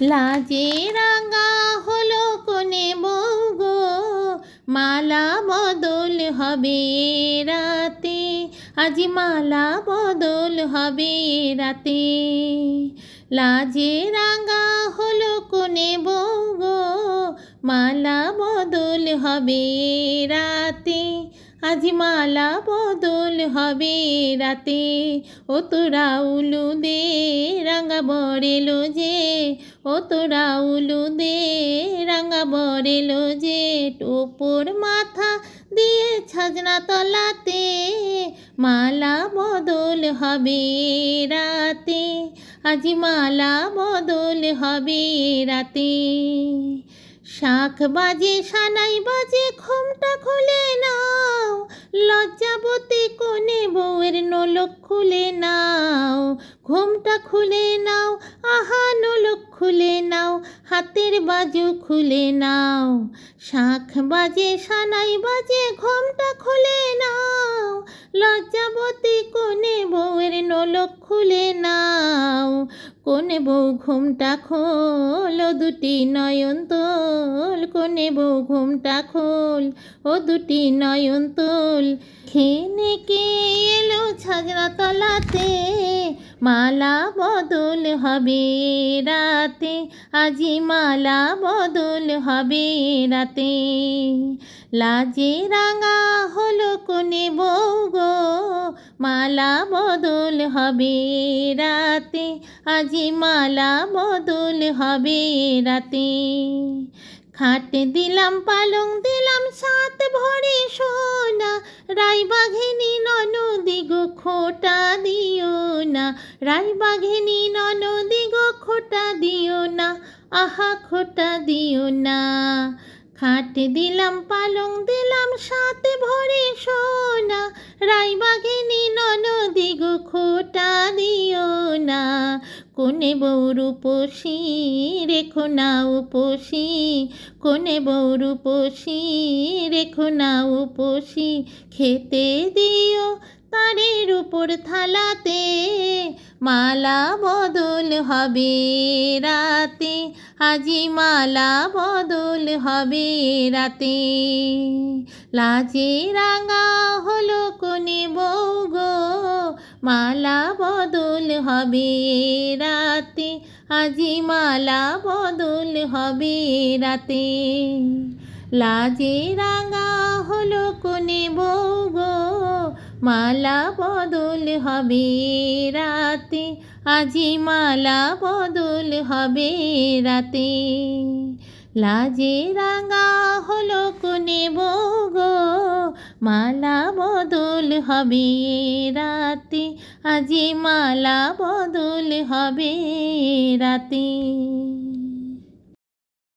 লাজে রাঙা হলো কোনে বউ গো মালা বদল হবে রাতে। আজ মালা বদল হবে রাতে। লাজে রাঙা হলো কোনে বউ গো মালা বদল হবে রাতে। আজ মালা বদল হবে রাতে। ও তোরা উলু দে রাঙা বরেলো যে। ও তোরা উলু দে রাঙা বরেলো যে। টোপর মাথা দিয়ে ছাজনা তলাতে মালা বদল হবে রাতে। আজি মালা বদল হবে রাতে। শাখ বাজে, সানাই বাজে, ঘোমটা খুলে লজ্জাবতী কোণে বউয়ের নলক খুলে নাও, ঘোমটা খুলে নাও, আহা, নলক খুলে নাও, হাতের বাজু খুলে নাও, শাঁখ বাজে, সানাই বাজে, ঘোমটা খুলে নাও লজ্জাবতী কোণে বউয়ের নলক খুলে কোনে বউ ঘুমটা খোল ও দুটি নয়ন তোল। কোনে বউ ঘুমটা খোল ও দুটি নয়ন তোল। খেনে কে এলো ছাগরা তলাতে মালা বদল হবে রাতে। আজি মালা বদল হবে রাতে। লাজে রাঙা হলো কোনে বউ গো। মালা বদল হবে রাতে, আজি মালা বদল হবে রাতে। খাট দিলাম, পালং দিলাম, সাত ভরে সোনা রাই বাঘেনি ননদি গো খোটা দিও না। রাই বাঘেনি ননদি গো খোটা দিও না, আহা খোটা দিও না। খাট দিলাম, পালং দিলাম, সাথে ভরে সোনা। রাই বাঘেনি ননদি গো, খোটা দিও না। কোনে বৌর উপসী রেখো না উপসী কোনে বৌর উপসী রেখো না উপসী খেতে দিও তারের উপর থালাতে মালা বদল হবে রাতে, আজি মালা বদল হবে রাতে। লাজে রাঙা হলো কোনে বউ মালা বদল হবে রাতে, আজি মালা বদল হবে রাতে। লাজে রাঙা হলো কোনে বউ মালা বদল হবে রাতে, আজি মালা বদল হবে রাতে। লাজে রাঙা হলো কোনে বউ গো, মালা বদল হবে রাতে, আজি মালা বদল হবে রাতে।